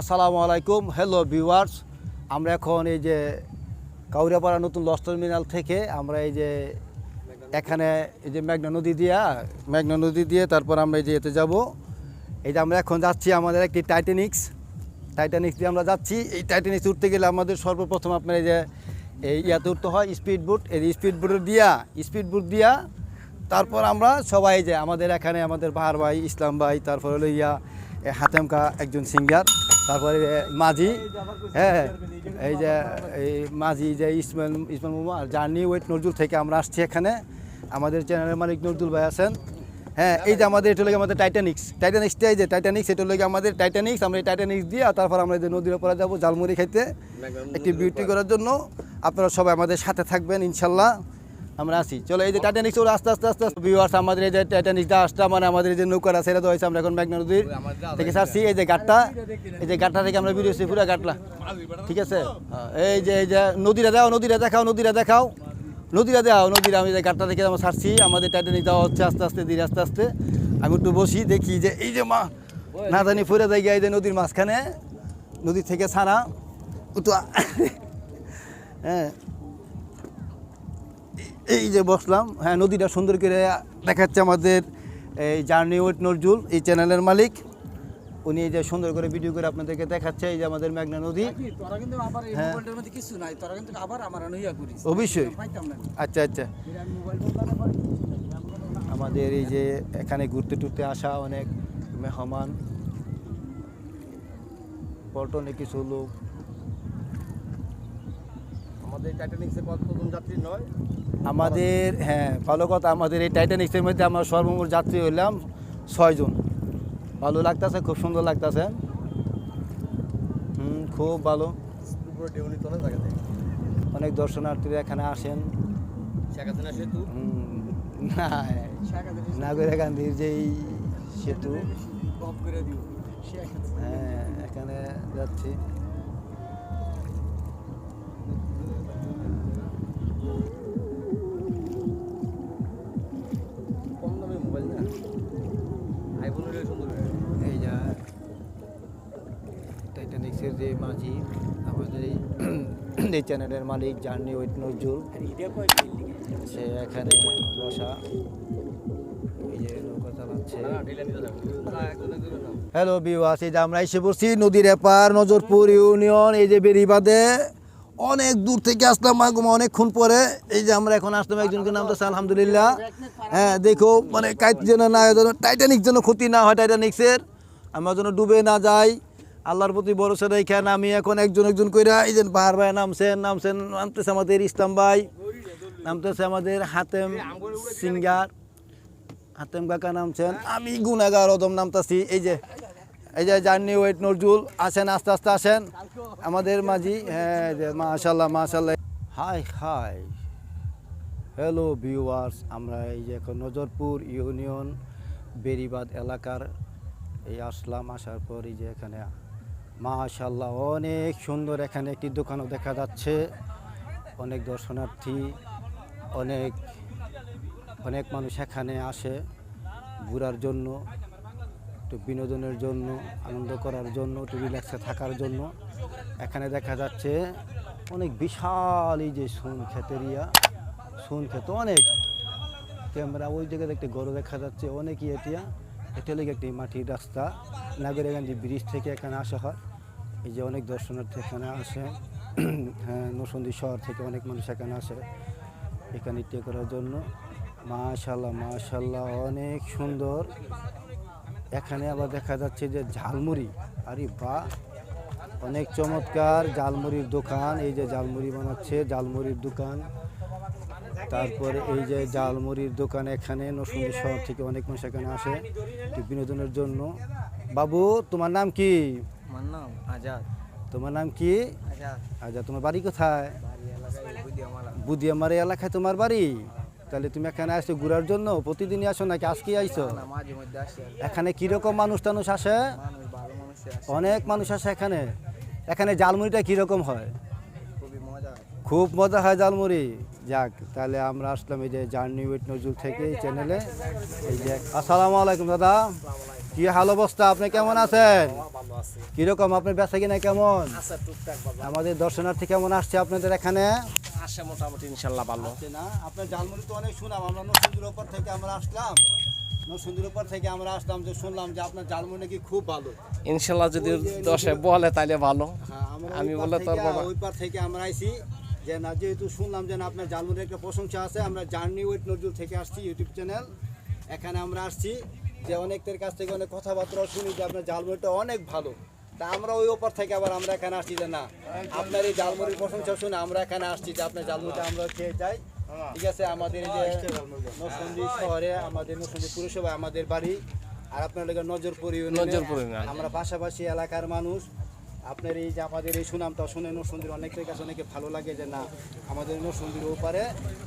আসসালামু আলাইকুম। Hello viewers আমরা এখন এই যে কাউরিয়াপাড়া নতুন লস টার্মিনাল থেকে আমরা এই যে এখানে এই যে মেঘনা নদী দিয়া, মেঘনা নদী দিয়ে তারপর আমরা এই যে এতে যাব। এই যে আমরা এখন যাচ্ছি আমাদের একটি টাইটানিক্স টাইটানিক্স দিয়ে আমরা যাচ্ছি। এই টাইটানিক্স উঠতে গেলে আমাদের সর্বপ্রথম আপনার এই যে এই ইয়াতে উঠতে হয় স্পিড বুট এই যে স্পিড বোটের দিয়া স্পিড বুট দিয়া তারপর আমরা সবাই যে আমাদের এখানে আমাদের বাহার ভাই, ইসলাম ভাই, তারপর হলো ইয়া হাতেমকা একজন সিঙ্গার তারপরে মাঝি হ্যাঁ এই যে, এই মাঝি, যে ইসমাইল ইসমাইল মোমা, আর জার্নি ওয়েট নজরুল থেকে আমরা আসছি এখানে। আমাদের চ্যানেলের মালিক নজরুল ভাই আছেন। হ্যাঁ এই যে আমাদের, এটা লাগে আমাদের টাইটানিক্স টাইটানিক্সটা এই যে টাইটানিক্স এটা লাগে আমাদের টাইটানিক্স আমরা এই টাইটানিক্স দিয়ে তারপর আমরা যে নদীর ওপরে যাব জালমুড়ি খাইতে। একটি বিউটি করার জন্য। আপনারা সবাই আমাদের সাথে থাকবেন, ইনশাল্লাহ। আমরা আসি চলো এই যে টাইটানিক্স ওরা আস্তে আস্তে আস্তে ভিউয়ার্স আমাদের এই যে টাইটানিক্সটা আসটা মানে আমাদের এই যে নৌকাটা দেওয়া হয়েছে আমরা এখন মেঘনা নদীর থেকে ছাড়ছি। এই যে গাটটা এই যে গাটটা থেকে আমরা ভিডিও পুরো গাটলা ঠিক আছে? হ্যাঁ, এই যে এই যে নদীরা দাও নদীরা দেখাও নদীরা দেখাও। নদীরা দেওয়া নদীরা আমি যে গাটটা থেকে আমরা ছাড়ছি। আমাদের টাইটানিক দেওয়া হচ্ছে আস্তে আস্তে ধীরে আস্তে আস্তে। আমি একটু বসি দেখি যে এই যে মা না জানি ফুরে যাই এই যে নদীর মাঝখানে নদী থেকে ছাড়া একটু হ্যাঁ এই যে বসলাম হ্যাঁ নদীটা সুন্দর করে দেখাচ্ছে আমাদের এই জার্নি ওয়েট নজরুল এই চ্যানেলের মালিক। উনি এই যে সুন্দর করে ভিডিও করে আপনাদেরকে দেখাচ্ছে এই যে আমাদের মেঘনা নদী। হ্যাঁ। অবশ্যই। আচ্ছা আচ্ছা। আমাদের এই যে এখানে ঘুরতে টুরতে আসা অনেক মেহমান পল্টনে কিছু লোক। আমাদের টাইটানিক্সে কতজন যাত্রী নয়? আমাদের হ্যাঁ ভালো কথা আমাদের এই টাইটানিক্সের মধ্যে আমরা সর্বমোট যাত্রী হইলাম ছয়জন ভালো লাগতেছে খুব সুন্দর লাগতেছে। হুম খুব ভালো। অনেক দর্শনার্থীরা এখানে আসেন। না নাগরিক গান্ধীর যেই সেতু। হ্যাঁ এখানে যাচ্ছি। এই চ্যানেলের মালিক জার্নি উইথ নজরুল? সে এখানে বসা। হ্যালো বিওয়াস এই যে আমরা এসে পড়ছি নদীর এপার নজরপুর ইউনিয়ন, এই যে বেরিবাদে অনেক দূর থেকে আসলাম মাগুমা অনেকক্ষণ পরে। এই যে আমরা এখন আসলাম একজনকে নাম তো আলহামদুলিল্লাহ। হ্যাঁ দেখো মানে কাইট যেন না টাইটানিক যেন ক্ষতি না হয় টাইটানিক্সের আমরা যেন ডুবে না যাই। আল্লাহর প্রতি ভরসা রেখে আমি এখন একজন একজন কইরা এই যে পাহাড় ভাই নামছেন নামছেন, নামতেছে আমাদের ইসলাম ভাই, নামতেছে আমাদের হাতেম সিঙ্গার, হাতেম কাকা নামছেন, আমি গুনাগার অদম নামতাছি, এই যে এই যে জার্নি ওয়েট নজরুল, আসেন, আস্তে আস্তে আসেন, আমাদের মাঝি হ্যাঁ যে মাশাল্লাহ মাশাল্লাহ হাই হাই হ্যালো ভিউয়ার্স আমরা এই যে এখন নজরপুর ইউনিয়ন বেরিবাদ এলাকার, এই আসলাম, আসার পর এই যে এখানে মাশাল্লাহ অনেক সুন্দর এখানে একটি দোকানও দেখা যাচ্ছে। অনেক দর্শনার্থী, অনেক অনেক মানুষ এখানে আসে ঘোরার জন্য, একটু বিনোদনের জন্য, আনন্দ করার জন্য, একটু রিল্যাক্সে থাকার জন্য। এখানে দেখা যাচ্ছে অনেক বিশাল এই যে সোন ক্ষেতের ইয়া সোন ক্ষেত অনেক। ক্যামেরা ওই জায়গায় একটা গরু দেখা যাচ্ছে অনেক ইয়েটিয়া এটা লেগে একটি মাটির রাস্তা। নাগরিকান্দি ব্রিজ থেকে এখানে আসা হয়। এই যে অনেক দর্শনার্থী এখানে আসে। হ্যাঁ নসন্দি শহর থেকে অনেক মানুষ এখানে আসে এখানে ইয়ে করার জন্য। মাশাল্লাহ মাশাল্লাহ অনেক সুন্দর। এখানে আবার দেখা যাচ্ছে যে ঝালমুড়ি। আরে বা অনেক চমৎকার ঝালমুড়ির দোকান। এই যে ঝালমুড়ি বানাচ্ছে, ঝালমুড়ির দোকান। তারপরে এই যে ঝালমুড়ির দোকান এখানে নসুন্দি শহর থেকে অনেক মানুষ এখানে আসে। বিনোদনের জন্য। বাবু, তোমার নাম কি? আমার নাম আজাদ। তোমার নাম কি? আজাদ। তোমার বাড়ি কোথায়? বুদিয়ামারি এলাকায় তোমার বাড়ি? তাহলে তুমি এখানে আসছো ঘুরার জন্য প্রতিদিনই আসো নাকি আজকে আইছো? এখানে কীরকম মানুষ টানুষ আসে? অনেক মানুষ আসে এখানে। এখানে জালমুড়িটা কীরকম হয়। খুব মজা হয় জালমুড়ি যাক তাহলে আমরা আসলাম এই যে জার্নি উইথ নজরুল থেকে চ্যানেলে এই যে আসসালামু আলাইকুম দাদা। কি হাল অবস্থা? আপনি কেমন আছেন? ভালো আছি। কীরকম? আপনার বেচা কিনা কেমন? আমাদের দর্শনার্থী কেমন আসছে আপনাদের এখানে? আসে মোটামুটি ইনশাল্লাহ ভালো। না? আপনার তো অনেক শুনাম আমরা থেকে আমরা আসলাম। থেকে আমরা আসলাম যে শুনলাম যে আপনার নাকি খুব ভালো। ইনশাল্লাহ যদি দশে বলে তাইলে ভালো। হ্যাঁ, আমি বললে থেকে- ওই পার থেকে আমরা আইছি যে না যেহেতু শুনলাম যে আপনার জালমুড়ির একটা প্রশংসা আছে আমরা জার্নি উইথ নজরুল থেকে আসছি ইউটিউব চ্যানেল এখানে আমরা আসছি। যে অনেকের কাছ থেকে অনেক কথাবার্তা শুনি যে আপনার জালমুড়িটা অনেক ভালো। তা আমরা ওই ওপর থেকে আবার আমরা এখানে আসছি যে না আপনার এই জালমুড়ির প্রশংসা শুনে আমরা এখানে আসছি যে আপনার জালমুড়িটা আমরা খেয়ে যাই। ঠিক আছে আমাদের এই যে নরসিংদী শহরে আমাদের নরসিংদী পুরসভায় আমাদের বাড়ি আর আপনার নজরপুর ইউনিয়নে নজরপুর। আমরা পাশাপাশি এলাকার মানুষ। আপনার এই যে আমাদের এই সুনামটা শুনে নরসুন্দর অনেকের কাছে অনেকে ভালো লাগে যে না আমাদের নরসুন্দর ওপারে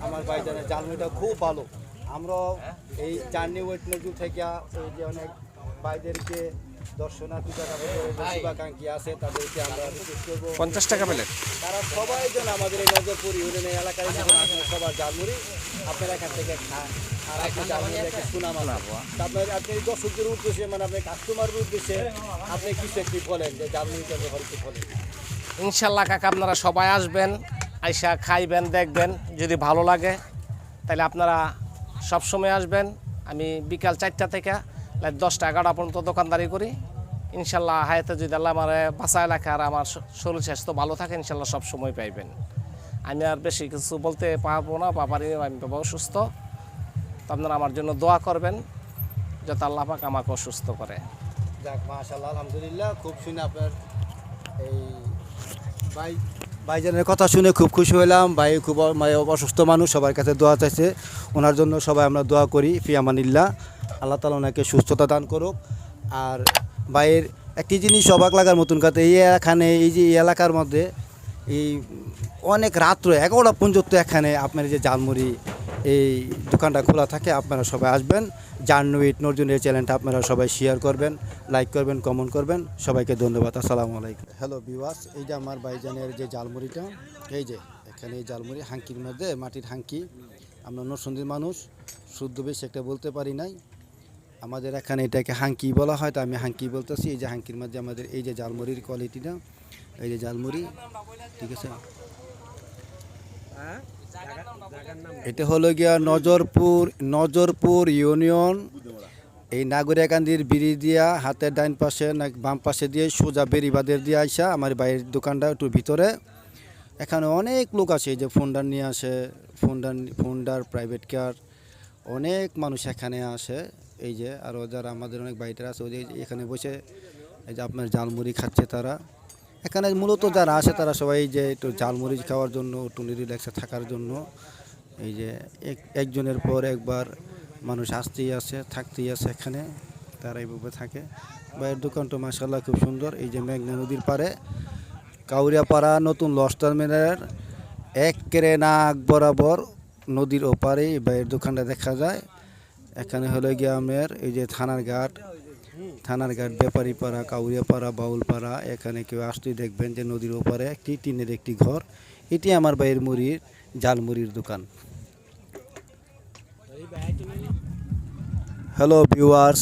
আমার ভাইজানের জালমিটা খুব ভালো। আমরা এই জার্নি ওয়েট নজরুল থেকে ওই যে অনেক বাইদেরকে দর্শনার্থী যারা শুভাকাঙ্ক্ষী আছে তাদেরকে আমরা পঞ্চাশ টাকা পেলে তারা সবাই যেন আমাদের এই নজরপুর ইউনিয়নের এলাকায় যখন আসেন সবার জালমুড়ি আপনারা এখান থেকে খান। আর আপনি জালমুড়ি একটা সুনাম আপনার আপনি এই দর্শকদের উদ্দেশ্যে মানে আপনার কাস্টমারের উদ্দেশ্যে আপনি কিছু একটি বলেন যে বলেন। ইনশাল্লাহ কাকা আপনারা সবাই আসবেন আইসা খাইবেন দেখবেন যদি ভালো লাগে তাহলে আপনারা সব সময় আসবেন। আমি বিকাল চারটা থেকে দশটা এগারোটা পর্যন্ত দোকানদারি করি। ইনশাল্লাহ হায়াতে যদি আল্লাহ আমার বাসায় রাখে আর আমার শরীর স্বাস্থ্য ভালো থাকে, ইনশাল্লাহ সব সময় পাইবেন। আমি আর বেশি কিছু বলতে পারব না বা পারি আমি বাবা অসুস্থ। তো আপনারা আমার জন্য দোয়া করবেন, যাতে আল্লাহ পাক আমাকে অসুস্থ করে। যাক মাশাল্লাহ আলহামদুলিল্লাহ। খুব শুনে আপনার এই ভাই ভাইজানের কথা শুনে খুব খুশি হলাম ভাই খুব মানে অসুস্থ মানুষ, সবার কাছে দোয়া চাইছে। ওনার জন্য সবাই আমরা দোয়া করি ফিয়ামানিল্লাহ আল্লাহ তালা ওনাকে সুস্থতা দান করুক। আর ভাইয়ের একটি জিনিস অবাক লাগার মতন কথা, এই এখানে, এই যে এই এলাকার মধ্যে এই অনেক রাত্র এগারোটা পর্যন্ত এখানে আপনার যে জালমুড়ি এই দোকানটা খোলা থাকে, আপনারা সবাই আসবেন। জার্নুইট নর্জুনের চ্যানেলটা আপনারা সবাই শেয়ার করবেন লাইক করবেন কমেন্ট করবেন। সবাইকে ধন্যবাদ আসসালামু আলাইকুম। হ্যালো বিওয়াস এই যে আমার ভাইজানের যে জালমুড়িটা এই যে এখানে এই জালমুড়ি হাঙ্কির মধ্যে মাটির হাঙ্কি। আমরা নরসন্দির মানুষ শুদ্ধ বেশ একটা বলতে পারি নাই। আমাদের এখানে এটাকে হাঙ্কি বলা হয় তো আমি হাঙ্কি বলতেছি। এই যে হাঙ্কির মধ্যে আমাদের এই যে জালমুড়ির কোয়ালিটিটা এই যে জালমুড়ি ঠিক আছে? এটা হলো গিয়া নজরপুর নজরপুর ইউনিয়ন। এই নাগরিয়াকান্দির বিড়ি দিয়া, হাতের ডাইন পাশে না, বাম পাশে দিয়ে সোজা বেরিবাদের দিয়ে আইসা আমার বাইরের দোকানটা একটু ভিতরে। এখানে অনেক লোক আছে যে ফোনডার নিয়ে আসে, ফোনডার ফোনডার প্রাইভেট কার অনেক মানুষ এখানে আসে। এই যে আরও যারা আমাদের অনেক বাইটার আছে ওই যে এখানে বসে এই যে আপনার জালমুড়ি খাচ্ছে তারা। এখানে মূলত যারা আসে তারা সবাই যে একটু জালমুড়ি খাওয়ার জন্য, একটু রিল্যাক্সে থাকার জন্য। এই যে এক, একজনের পর একবার মানুষ আসতেই আছে থাকতেই আছে এখানে, তারা এইভাবে থাকে। বাইরের দোকানটা মাসাল্লাহ খুব সুন্দর, এই যে মেঘনা নদীর পাড়ে। কাউরিয়াপাড়া নতুন লস টার্মিনালের এক কেরে নাক বরাবর নদীর ওপারে এই বাইরের দোকানটা দেখা যায়। এখানে হলো গিয়ে আমের, এই যে থানার ঘাট থানার ঘাট ব্যাপারীপাড়া কাউরিয়াপাড়া বাউলপাড়া এখানে কেউ আসতেই দেখবেন যে নদীর ওপারে একটি টিনের একটি ঘর। এটি আমার বাইরের মুড়ির জালমুড়ির দোকান। হ্যালো ভিউয়ার্স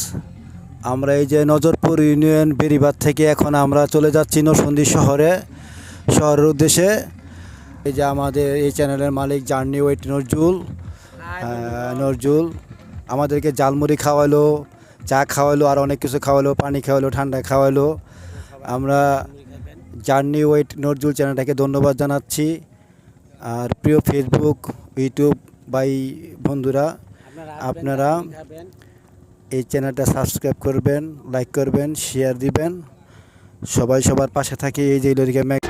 আমরা এই যে নজরপুর ইউনিয়ন বেরিবাদ থেকে এখন আমরা চলে যাচ্ছি নরসন্দী শহরে। শহরের উদ্দেশ্যে এই যে আমাদের এই চ্যানেলের মালিক জার্নি ওয়েট নজরুল। নজরুল আমাদেরকে জালমুড়ি খাওয়ালো। চা খাওয়ালো, আর অনেক কিছু খাওয়ালো, পানি খাওয়ালো, ঠান্ডা খাওয়ালো। আমরা জার্নি ওয়েট নজরুল চ্যানেলটাকে ধন্যবাদ জানাচ্ছি। আর প্রিয় ফেসবুক ইউটিউব বাই বন্ধুরা, আপনারা এই চ্যানেলটা সাবস্ক্রাইব করবেন লাইক করবেন শেয়ার দিবেন। সবাই সবার পাশে থাকে, এই যে লরিকা ম্যাক